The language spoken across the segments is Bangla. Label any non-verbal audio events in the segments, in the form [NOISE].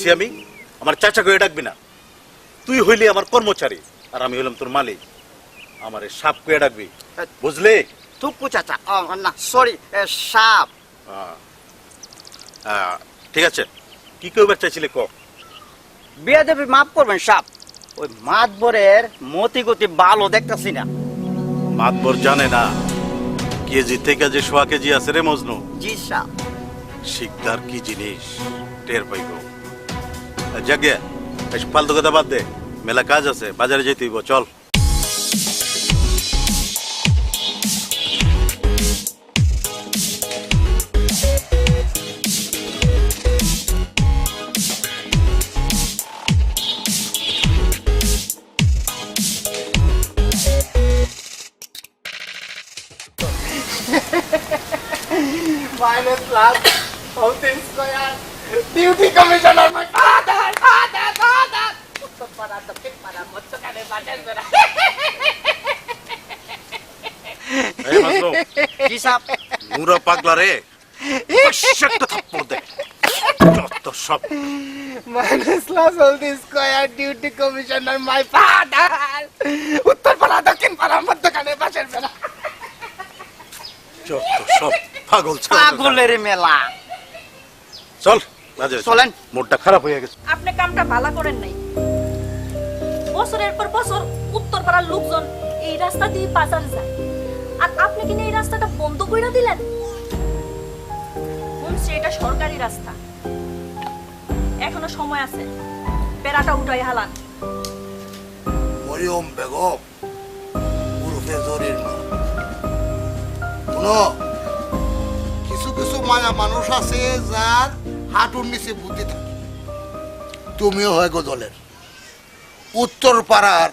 কইছি আমি আমার চাচা কয়ে ডাকবি না। তুই হইলি আমার কর্মচারী আর আমি হইলাম তোর মালিক। আমার সাপ কয়ে ডাকবি। বুঝলি? থুকু চাচা। ও না সরি সাপ। আহ, আহ, ঠিক আছে। কি কইবার চাইছিলে ক? বিয়ে দেবী মাফ করবেন সাপ। ওই মাতবরের মতি গতি ভালো দেখতেছি না। মাতবর জানে না কেজি থেকে যে সোয়া কেজি আছে রে মজনু। জি সাপ। শিকদার কি জিনিস? টের পাইব। জাগে এসব ফালতু কথা বাদ দে মেলা কাজ আছে বাজারে যেতে হইব চল minus plus something square. Duty commissioner, my dakhin para, মধ্যখানে বাজার বেড়া। এই মজনু জি সাপ? মুরা পাগলা রে। একটা থাপ্পড় দে। যত সব। Minus plus something square, duty commissioner, my father. উত্তর পাড়া দক্ষিণ পাড়া মধ্যখানে বাজার বেড়া যত সব। পাগল পাগলের মেলা। চল চলেন। মুডটা খারাপ হয়ে গেছে। আপনি কামটা ভালো করেন নাই। বছরের পর বছর উত্তর পাড়ার লোকজন এই রাস্তা দিয়ে বাজারে যায়। আর আপনি কিনা এই রাস্তাটা বন্ধ করে দিলেন? শুনছি এটা সরকারি রাস্তা। এখনও সময় আছে। পেরাটা উঠাই হালান। মরিয়ম বেগম, উরফে জরির মা। কিছু কিছু মায়া মানুষ আছে যার হাঁটুর নিচে বুদ্ধি থাকে। তুমিও হয় গো দলের উত্তর পাড়ার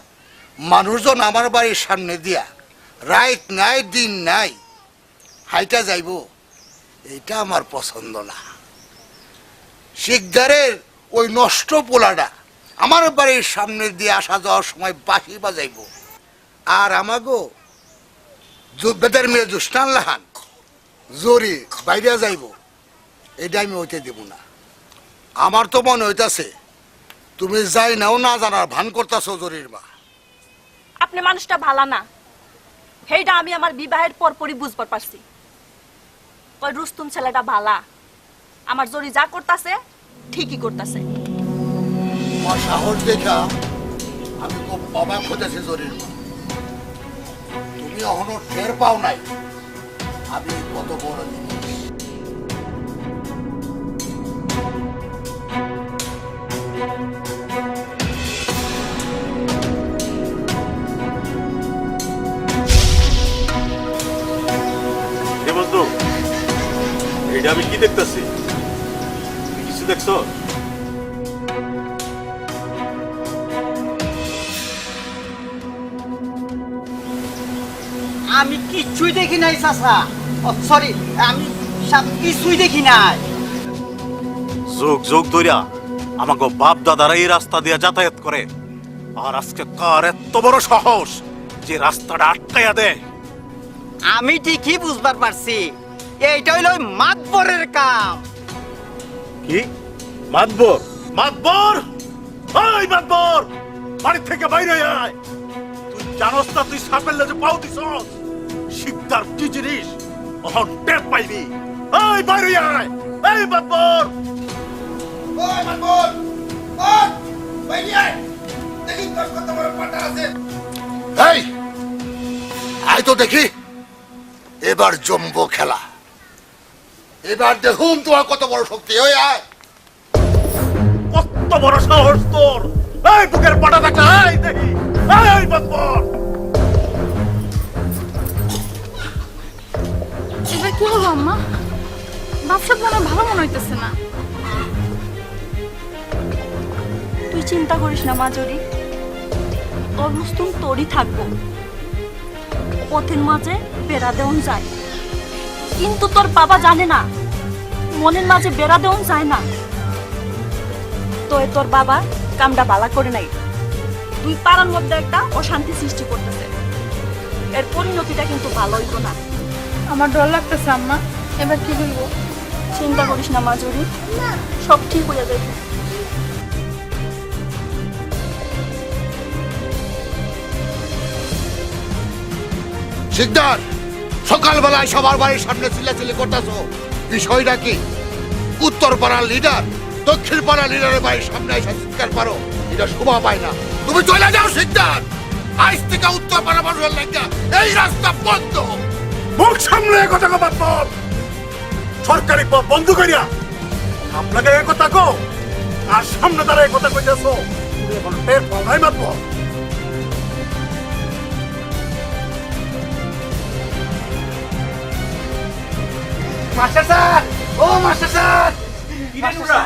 মানুষজন আমার বাড়ির সামনে দিয়া, রাইত নাই, দিন নাই, হাইটা যাইব, এইটা আমার পছন্দ না। শিকদারের ওই নষ্ট পোলাটা আমার বাড়ির সামনে দিয়ে আসা যাওয়ার সময় বাঁশি বাজাইব। আর আমাগো বেদের মেয়ে জুস্টান লাহান, জরি বাইরে যাইব, এটা আমি হইতে দেব না। আমার তো মনে হইতাছে তুমি যাই নাও না জানার ভান করতাছো জরির মা। আপনি মানুষটা ভালা না। সেইটা আমি আমার বিবাহের পর পরই বুঝবার পারছি। ওই রুস্তুম ছেলেটা ভালা। আমার জরি যা করতাছে ঠিকই করতাছে। তোমার সাহস দেখা আমি খুব অবাক হতেছি জরির মা। তুমি এখনও টের পাও নাই আমি কত বড় জিনিস। হে এটা আমি কি দেখতেছি? কিছু দেখছ? আমি কিচ্ছুই দেখি নাই চাচা। সরি আমি কিছুই দেখি নাই। যোগ যোগ ধরিয়া আমাকে বাপ দাদারা এই রাস্তা দিয়ে যাতায়াত করে। আর আজকে কার এত বড় সাহস যে রাস্তাটা আটকাইয়া দেয়? আমি ঠিকই বুঝবার পারছি। এইটা হইল ওই মাতবরের কাম। কি? মাতবর? মাতবর? ওই মাতবর! বাড়ি থেকে বাইরে আয়। তুই জানোস না তুই সাপের লেজে পাও দিছস। শিকদার কি জিনিস? অহন টেপ পাইবি ওই বাইরে আয়। এই মাতবর! ওই মাতবর! ওই বাইরে আয়। দেখি তোর কত বড় পাটা আছে। এই আয় তো দেখি। এবার জম্বো খেলা। এবার দেখুন তোমার কত বড় শক্তি। ওই আয় কত বড় সাহস তোর। এই বুকের পাটা দেখা। এই দেখি। এই মাতবর এবার কি হলো আম্মা? ব্যবসা মনে ভালো মনে হইতেছে না। তুই চিন্তা করিস না মাজরি তোর রুস্তুম তোরই থাকব। পথের মাঝে বেড়া দেওয়ান যায়। কিন্তু তোর বাবা জানে না। মনের মাঝে বেড়া দেওয়ান যায় না। তো এ তোর বাবা কামটা বালা করে নাই। তুই পাড়ার মধ্যে একটা অশান্তি সৃষ্টি করতেছে। এর পরিণতিটা কিন্তু ভালো হইব না। আমার ডর লাগতেছে আম্মা। এবার কি বলব চিন্তা করিস না মাজুরি। সব ঠিক হয়ে যাবে শিকদার! সকালবেলায় সবার বাড়ির সামনে চিল্লাচিল্লি করতেছ। বিষয়টা কি? উত্তর পাড়ার লিডার দক্ষিণ পাড়ার লিডারের বাড়ির সামনে এসে চিৎকার পারো এটা শোভা পায় না। তুমি চলে যাও শিকদার আজ থেকে উত্তর পাড়া মানুষের লেখা এই রাস্তা বন্ধ। মুখ সামনে কথা কো মাতবর সরকারি পদ বন্ধ করিয়া আপনাকে এ কথা কো আর সামনে তারা এ কথা কইতেছো। এখন টের পাও নাই মাস্টার স্যার! ও মাস্টার স্যার! কিরে নুরা?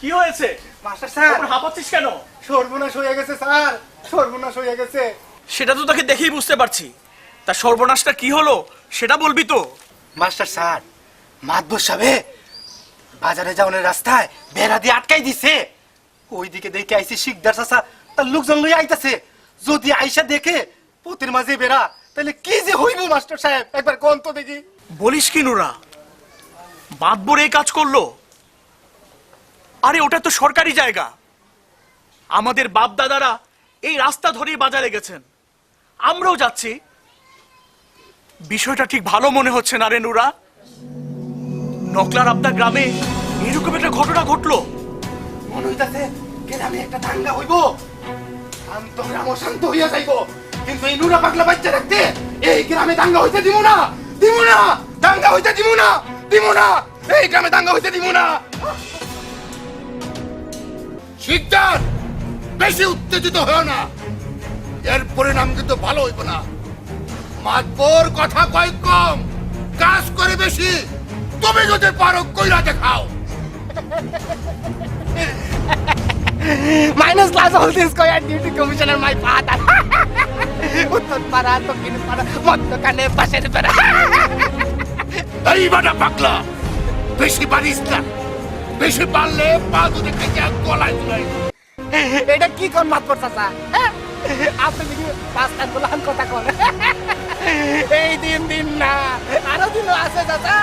কি হয়েছে? Master sir! তোর হাঁপাচ্ছিস কেন? সর্বনাশ হয়ে গেছে স্যার! সর্বনাশ হয়ে গেছে! সেটা তো তোকে দেখেই বুঝতে পারছি। তা সর্বনাশটা কি হলো? সেটা বলবি তো। মাস্টার স্যার মাতবর সাবে বাজারে যাওয়ার রাস্তায় বেড়া দিয়ে আটকাই দিছে। ওইদিকে দেখে আইছে শিকদার চাচা তার লোকজন লই আইতাছে। যদি আইসা দেখে পতির মাঝে বেড়া তাহলে কি যে হইব মাস্টার সাহেব? একবার কোন তো দেখি। বলিস কি নুরা? বাদবর এই কাজ করল? আরে, ওটা তো সরকারি জায়গা। আমাদের বাপ দাদারা এই রাস্তা ধরেই বাজারে গেছেন। আমরাও যাচ্ছি। বিষয়টা ঠিক ভালো মনে হচ্ছে না রে নুরা? নকলার আপনার গ্রামে এরকম একটা ঘটনা ঘটলো। গ্রামে একটা দাঙ্গা হইব। শান্ত গ্রাম শান্ত হইয়া যাইব। কিন্তু এই নুরা পাগলা বাচ্চা রাখতে এই গ্রামে দাঙ্গা হইতে দিব না দিব না, দাঙ্গা হইতে দিব না। দিব না এই গ্রামে দাঙ্গা হইতে দিব না শিকদার, বেশি উত্তেজিত হও না। এর পরিণাম কিন্তু ভালো হইব না। মাতবর কথা কয় কম, কাজ করে বেশি। তুমি যদি পারো, কইরা দেখাও। Minus class all this square duty commissioner my father উত্তর পাড়া দক্ষিণ পাড়া মধ্যখানে পাশের পাড়া এই বাটা পাগলা বেশি পারিস না। বেশি পারলে পা দুটি গলায় তুলাই এটা কি কোন মাত করছাসা আপনি দেখি পাঁচটা গোলান কথা কর এই দিন দিন না আরও দিন আছে চাচা।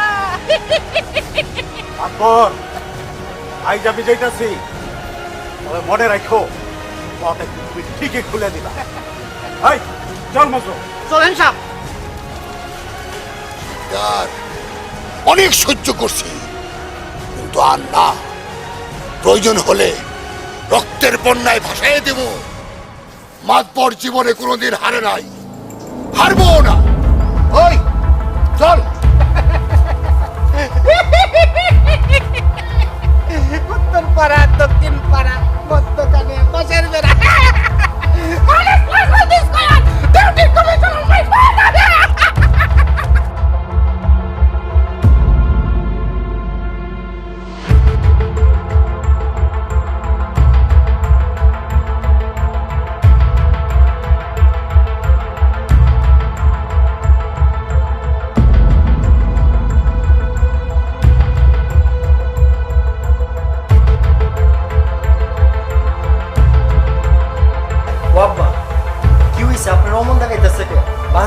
মাতবর আইজ আমি যাইতাছি। তবে মনে রাখো পথে তুমি ঠিকই খুলে দিবা। এই চল মজো চলেন আর অনেক সহ্য করছি। কিন্তু আর না। প্রয়োজন হলে রক্তের বন্যায় ভাসাইয়ে দেব। মাতবর জীবনে কোনোদিন হারে নাই। হারবো না। ওই চল। উত্তর পাড়া দক্ষিণ পাড়া মধ্যখানে পাশের বেড়া।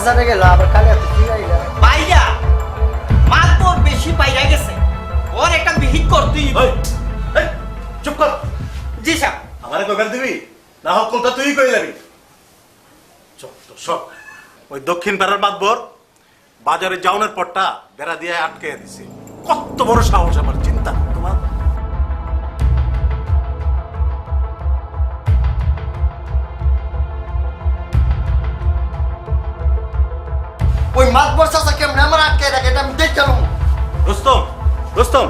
বাজারে গেল আবার কালে এত কি পাইয়া মাতবর বেশি পাইয়া গেছে। ওর একটা বিহিত করতেই চুপ কর। জি সাহেব আমারে কইবার দিবি? না হোক কোনটা তুই কই যাবি? চল তো সব। ওই দক্ষিণ পাড়ার মাতবর বাজারে যাওনের পরটা বেড়া দিয়ে আটকে দিছে। কত বড় সাহস আমার চিন্তা। তোমার ওই মাছ বর্ষা কেমন আমার আটকে রাখে এটা আমি দেখতে রুস্তম রুস্তম।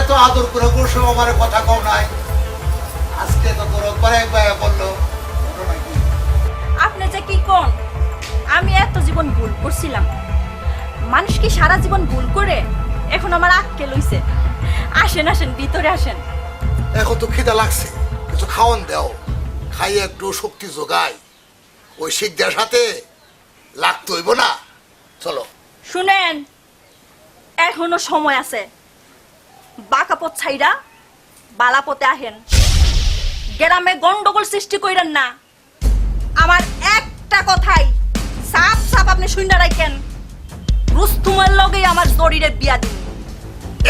এত আদর করে করছ আমার কথা কও নাই আজকে তো তোর একবার বলল আপনি যে কি কোন? আমি এত জীবন ভুল করছিলাম। মানুষ কি সারা জীবন ভুল করে? এখন আমার আক্কে লইছে। আসেন আসেন ভিতরে আসেন। এখন তো খিদা লাগছে কিছু খাওয়ান দাও। খাই একটু শক্তি যোগাই। ওই শিখদের সাথে লাগতে হইব না। চলো। শুনেন এখনও সময় আছে। বাঁকা পথ ছাইরা বালা পথে আহেন। গ্রামে গন্ডগোল সৃষ্টি কইরেন না। আমার একটা কথাই সাপ সাপ আপনি শুনে রাখেন রুস্তুমের লগেই আমার জরিরে বিয়া দিন।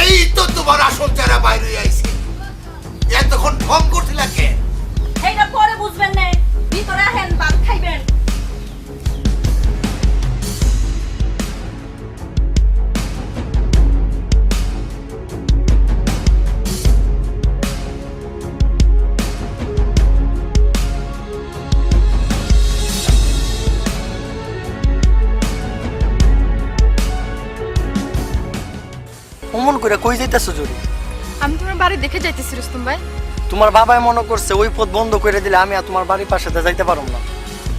এই তো তোমার আসল যারা বাইরে আইছে। যাইতেছো জরি? আমি তোমার বাড়ি দেখে যাইতেছি রুস্তম ভাই। তোমার বাবাই মনে করছে ওই পথ বন্ধ করে দিলে আমি আর তোমার বাড়ির পাশে যাইতে পারব না।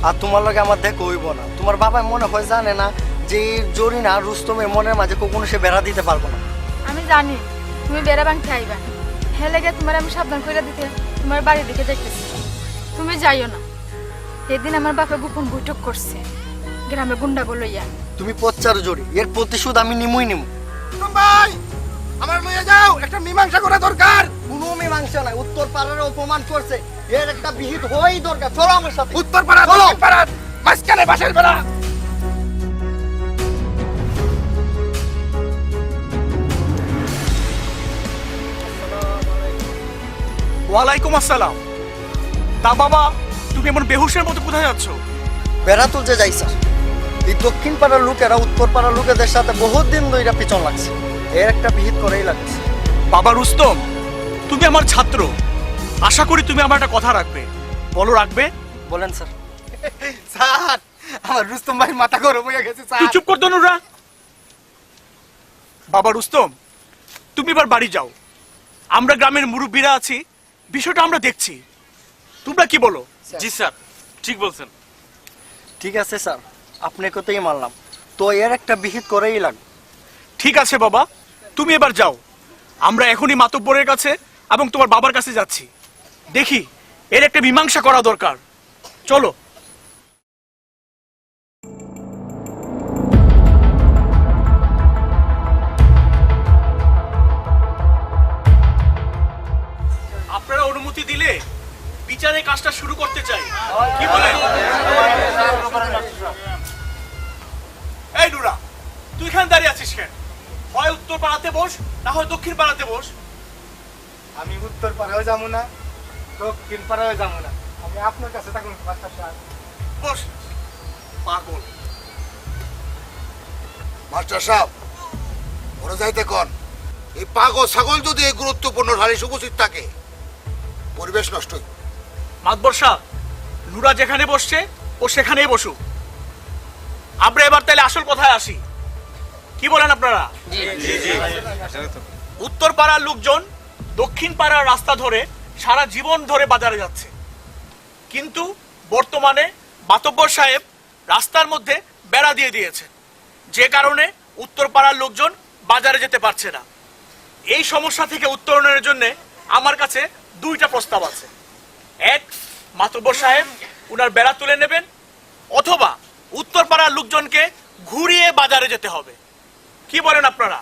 আর তোমার লগে আমার দেখো হইব না। তোমার বাবাই মনে হয় জানে না যে জরি না রুস্তমের মনের মাঝে কখনো সে বেড়া দিতে পারব না। আমি জানি তুমি বেড়া ভাঙতে আইবা। হ্যাঁ লেগে তোমার আমি সাবধান করে দিতে তোমার বাড়ি দেখে যাইতেছি। তুমি যাইও না। এদিন আমার বাপে গোপন বৈঠক করছে গ্রামে গুন্ডাগো লইয়া। তুমি পচ্চার জড়ি এর প্রতিশোধ আমি নিমুই নিমু। ভাই! আমার লইয়া যাও একটা মীমাংসা করা দরকার। কোনো মীমাংসা নাই উত্তর পাড়ার অপমান করছে। এর একটা বিহিত হওয়াই দরকার। চলো আমার সাথে। উত্তর পাড়া দক্ষিণ পাড়া মাঝখানে বাসের বেড়া। ওয়ালাইকুম আসসালাম। তা বাবা তুমি এমন বেহুশের মতো কোথায় যাচ্ছ? বেড়া তুলতে যাই স্যার। এই দক্ষিণ পাড়ার লোকেরা উত্তর পাড়ার লোকেদের সাথে বহুত দিন ধরে পিছন লাগছে। এর একটা বিহিত করেই লাগছে। বাবা রুস্তম তুমি আমার ছাত্র। আশা করি তুমি আমার একটা কথা রাখবে। বলো রাখবে? বলেন স্যার। [LAUGHS] স্যার আমার রুস্তম ভাই মাথা গরম হয়ে গেছে তুই স্যার চুপ করতো নুরা বাবা রুস্তম তুমি এবার বাড়ি যাও। আমরা গ্রামের মুরব্বীরা আছি বিষয়টা আমরা দেখছি। তোমরা কি বলো? জি স্যার। ঠিক বলছেন। ঠিক আছে স্যার। আপনি কতই মানলাম। তো এর একটা বিহিত করেই লাগবে। ঠিক আছে বাবা। তুমি এবার যাও। আমরা এখনই মাতব্বরের কাছে এবং তোমার বাবার কাছে যাচ্ছি। দেখি, এর একটা মীমাংসা করা দরকার। চলো। আপনারা অনুমতি দিলে বিচারে কাজটা শুরু করতে চাই। কি বলেন? এই নুরা, তুই এখানে দাঁড়িয়ে আছিস কেন? হয় উত্তর পাড়াতে বস না হয় দক্ষিণ পাড়াতে বস। আমি উত্তর পাড়াও যাব না দক্ষিণ পাড়াও যাব না। আমি আপনার কাছে থাকুন মাস্টার সাহেব বস পাগল। মাস্টার সাহেব ওরা যাইতে কন। এই পাগল ছাগল যদি এই গুরুত্বপূর্ণ সালিশ উপস্থিত থাকে পরিবেশ নষ্ট। মাতবর সাহ নুরা যেখানে বসছে ও সেখানেই বসুক। আমরা এবার তাহলে আসল কথায় আসি। কি বলেন আপনারা? উত্তর পাড়ার লোকজন দক্ষিণ পাড়ার রাস্তা ধরে সারা জীবন ধরে বাজারে যাচ্ছে। কিন্তু বর্তমানে মাতব্বর সাহেব রাস্তার মধ্যে বেড়া দিয়ে দিয়েছে যে কারণে উত্তর পাড়ার লোকজন বাজারে যেতে পারছে না। এই সমস্যা থেকে উত্তরণের জন্য আমার কাছে দুইটা প্রস্তাব আছে। এক মাতব্বর সাহেব উনার বেড়া তুলে নেবেন অথবা উত্তর পাড়ার লোকজনকে ঘুরিয়ে বাজারে যেতে হবে। কি বলেন আপনারা?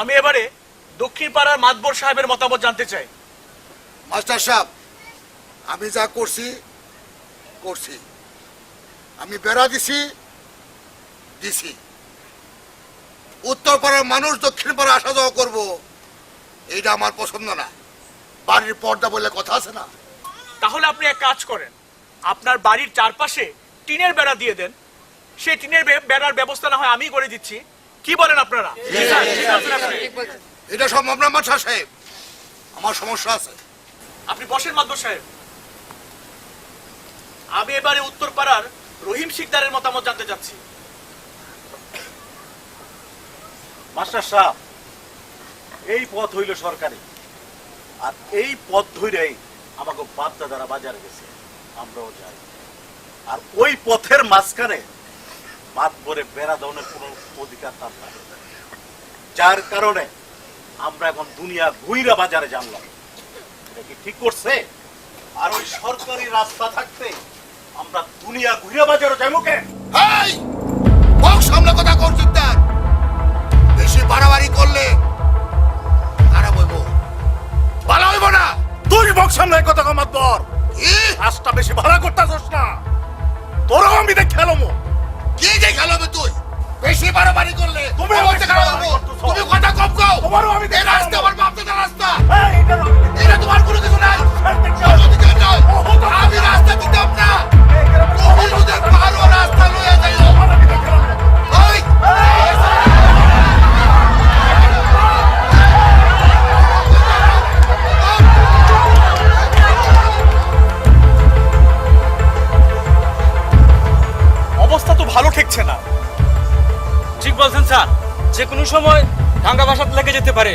আমি এবারে দক্ষিণ পাড়ার মাতবর সাহেবের মতামত জানতে চাই। মাস্টার সাহেব আমি যা করছি করছি। আমি বেড়া দিছি দিছি। উত্তর পাড়ার মানুষ দক্ষিণ পাড়া আসা যাওয়া করব এইটা আমার পছন্দ না। বাড়ির পর্দা বলে কথা আছে না। তাহলে আপনি এক কাজ করেন। আপনার বাড়ির চারপাশে টিনের বেড়া দিয়ে দেন। সেই টিনের বেড়ার ব্যবস্থা না হয় আমি করে দিচ্ছি। কি বলেন আপনারা? এটা সম্ভব না মাস্টার সাহেব। আমার সমস্যা আছে। আপনি বসেন মাদবর সাহেব। আমি এবারে উত্তর পাড়ার রহিম শিকদারের মতামত জানতে চাচ্ছি। মাস্টার সাহেব এই পথ হইল সরকারি। আর এই পথ ধরেই আমাকে বাপ দাদারা বাজারে গেছে। আমরাও যাই। আর ওই পথের মাঝখানে মাত করে বেড়া দেওয়ার কোনো অধিকার তার নাই। যার কারণে আমরা এখন দুনিয়া ঘুইরা বাজারে জানলাম। এটা কি ঠিক করছে? আর ওই সরকারি রাস্তা থাকতে আমরা দুনিয়া ঘুরে বাজারে যাব কে এই বক সামনে কথা করছিস তার বেশি বাড়াবাড়ি করলে খারাপ হইব ভালো হইব না। তুই বক সামনে কথা কমাত পর কি? কাজটা বেশি ভাড়া করতেছস না। তোরও আমি দেখ খেলমো। কি যে খেলাবে তুই বেশি বাড়াবাড়ি করলে তুমি তুমি খারাপ হইব তুমি কথা কম কও তোমারও আমি এই রাস্তা আমার বাপ দাদার রাস্তা এটা আমি দেখতে এটা তোমার কোনো কিছু নাই অধিকার নাই। আমি রাস্তা দিতাম না তুমি রাস্তা। ওই ভালো ঠেকছে না। ঠিক বলছেন স্যার যে কোনো সময় দাঙ্গা বাসাত লেগে যেতে পারে।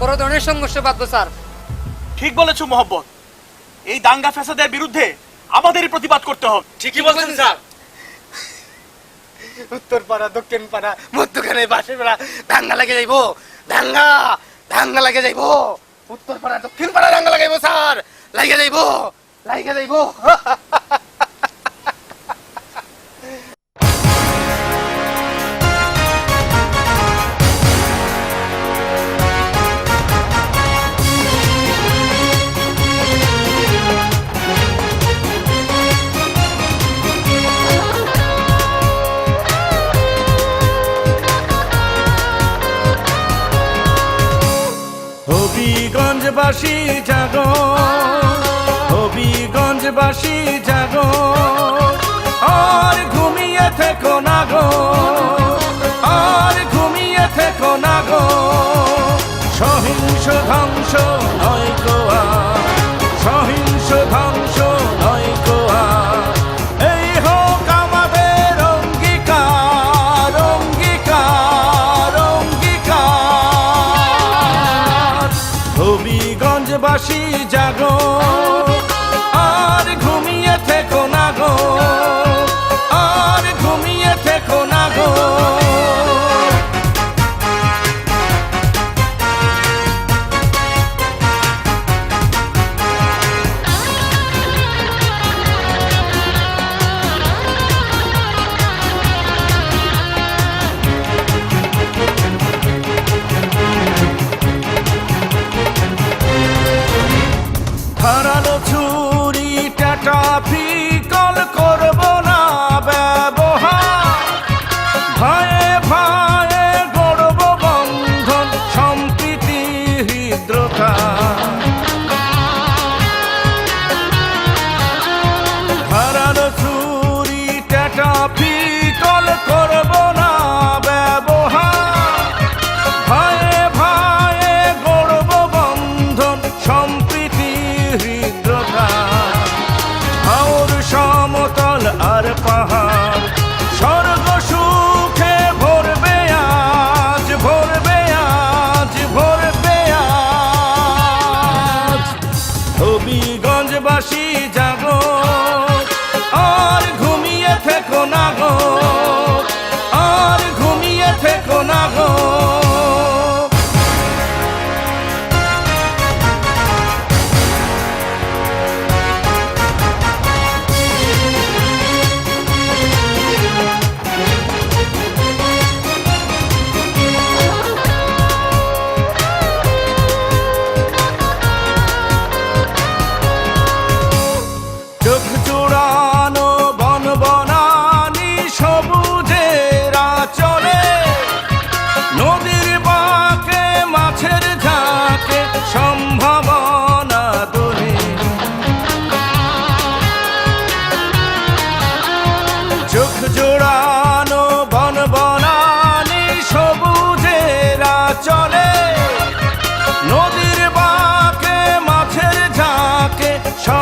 বড় ধরনের সংঘর্ষ বাধ্য স্যার। ঠিক বলেছ মোহব্বত। এই দাঙ্গা ফ্যাসাদের বিরুদ্ধে আমাদেরই প্রতিবাদ করতে হবে। ঠিকই বলছেন স্যার। উত্তর পাড়া দক্ষিণ পাড়া মধ্যখানে বাসে পাড়া দাঙ্গা লাগে যাইবো। দাঙ্গা দাঙ্গা লাগে যাইবো। উত্তর পাড়া দক্ষিণ পাড়া দাঙ্গা লাগাইবো স্যার। লাগে যাইবো লাগে যাইবো। [LAUGHS] হবিগঞ্জবাসী জাগো। হবিগঞ্জবাসী জাগো।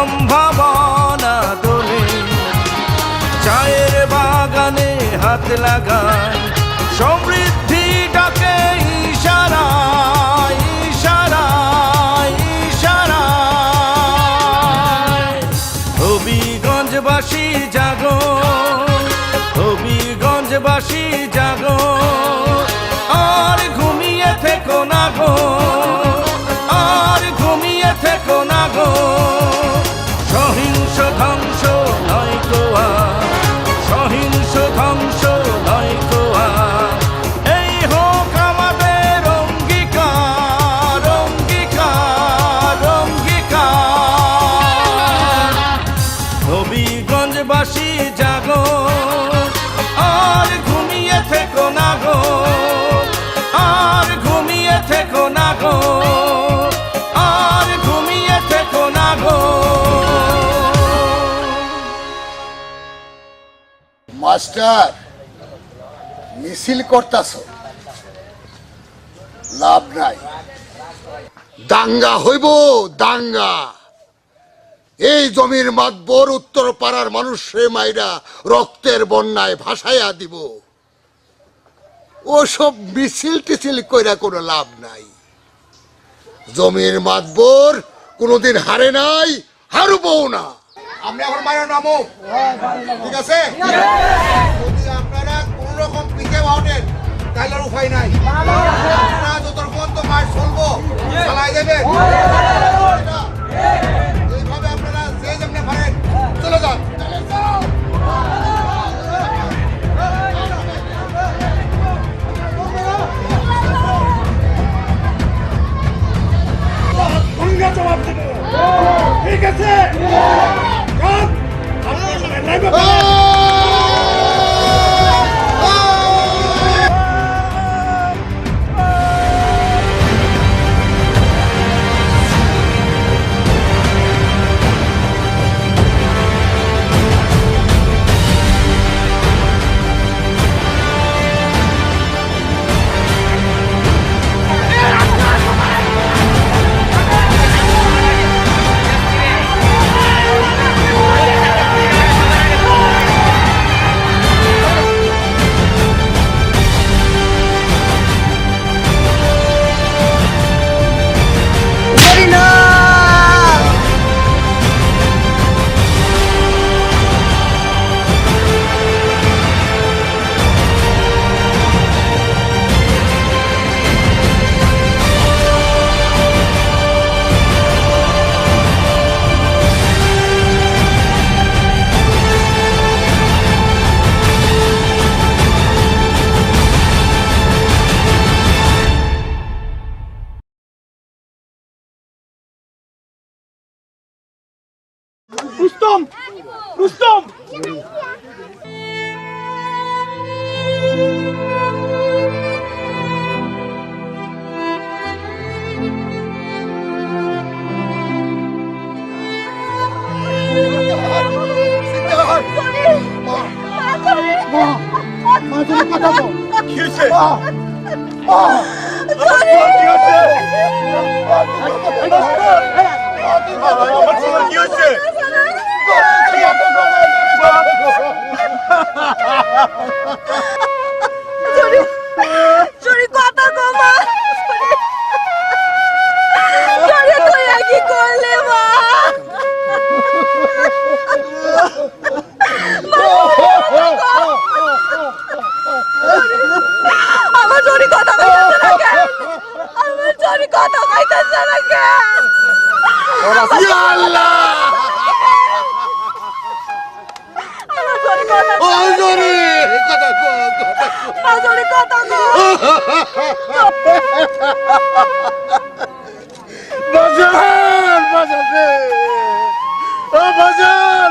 সম্ভাবনা দোলে। চায়ের বাগানে হাত লাগায় সমৃদ্ধি মাস্টার, মিছিল করতাছ। লাভ নাই। দাঙ্গা হইব, দাঙ্গা। এই জমির মাতবর উত্তর পাড়ার মানুষে মাইরা রক্তের বন্যায় ভাসাইয়া দিব। ওসব মিছিল টিছিল কইরা কোনো লাভ নাই। জমির মাতবর কোনোদিন হারে নাই, হারবও না। আপনি এখন বাইরে নামো ঠিক আছে? যদি আপনারা কোন রকম পিকে ওঠেন তাহলে আর উপায় নাই। আপনারা যতক্ষণ তো মাছ চলবো চালাই দেবেন। আমার ছেলের বাজান বাজান ও বাজান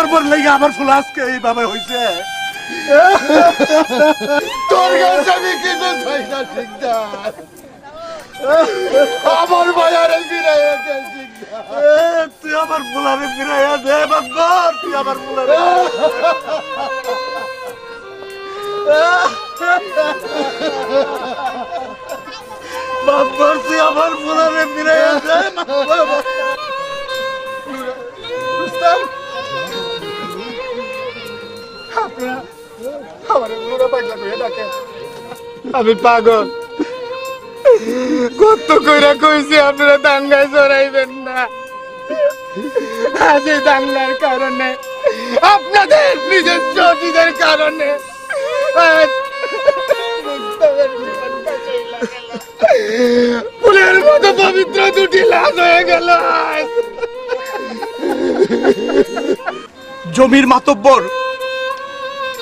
এসব কুকর্মর লেগে আমার ফুল আজকে এইভাবে হইছে। তোর কাছে আমি কিছু চাই না শিকদার আমার মায়ারে ফিরাইয়া দে তুই আমার ফুলারে ফিরাইয়া দে মাতবর তুই আমার ফুলারে মাতবর তুই আমার ফুলারে ফিরাইয়া দে মাতবর আমি পাগল। কত কইরা কইছি, আপনারা দাঙ্গায় জড়াইবেন না। আজ এই দাঙ্গার কারণে, আপনাদের নিজের চটিদের কারণে। ফুলের মতো পবিত্র দুটি লাশ হয়ে গেল জমির মাতব্বর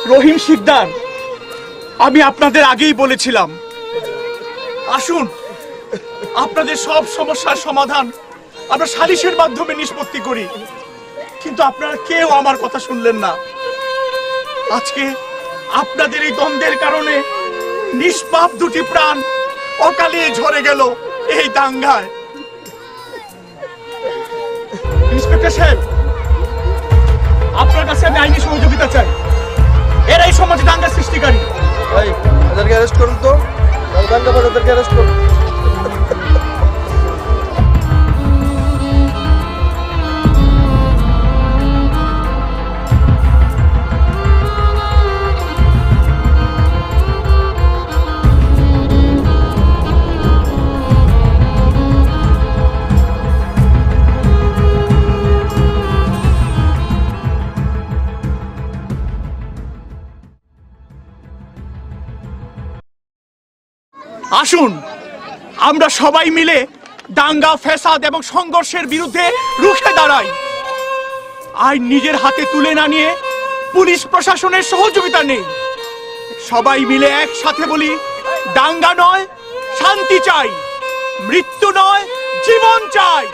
রহিম শিকদার, আমি আপনাদের আগেই বলেছিলাম। আসুন, আপনাদের সব সমস্যার সমাধান আমরা সালিশের মাধ্যমে নিষ্পত্তি করি। কিন্তু আপনারা কেউ আমার কথা শুনলেন না। আজকে আপনাদের এই দ্বন্দ্বের কারণে নিষ্পাপ দুটি প্রাণ অকালে ঝরে গেল এই দাঙ্গায়। ইন্সপেক্টর সাহেব, আপনার কাছে আমি আইনি সহযোগিতা চাই। এরাই সমাজে দাঙ্গা সৃষ্টিকারী। ওদেরকে অ্যারেস্ট করুন তো। দাঙ্গা করে এদেরকে অ্যারেস্ট করুন। আসুন। আমরা সবাই মিলে দাঙ্গা, ফ্যাসাদ এবং সংঘর্ষের বিরুদ্ধে রুখে দাঁড়াই। আইন নিজের হাতে তুলে না নিয়ে পুলিশ প্রশাসনের সহযোগিতা নেই। সবাই মিলে একসাথে বলি, দাঙ্গা নয়, শান্তি চাই। মৃত্যু নয়, জীবন চাই।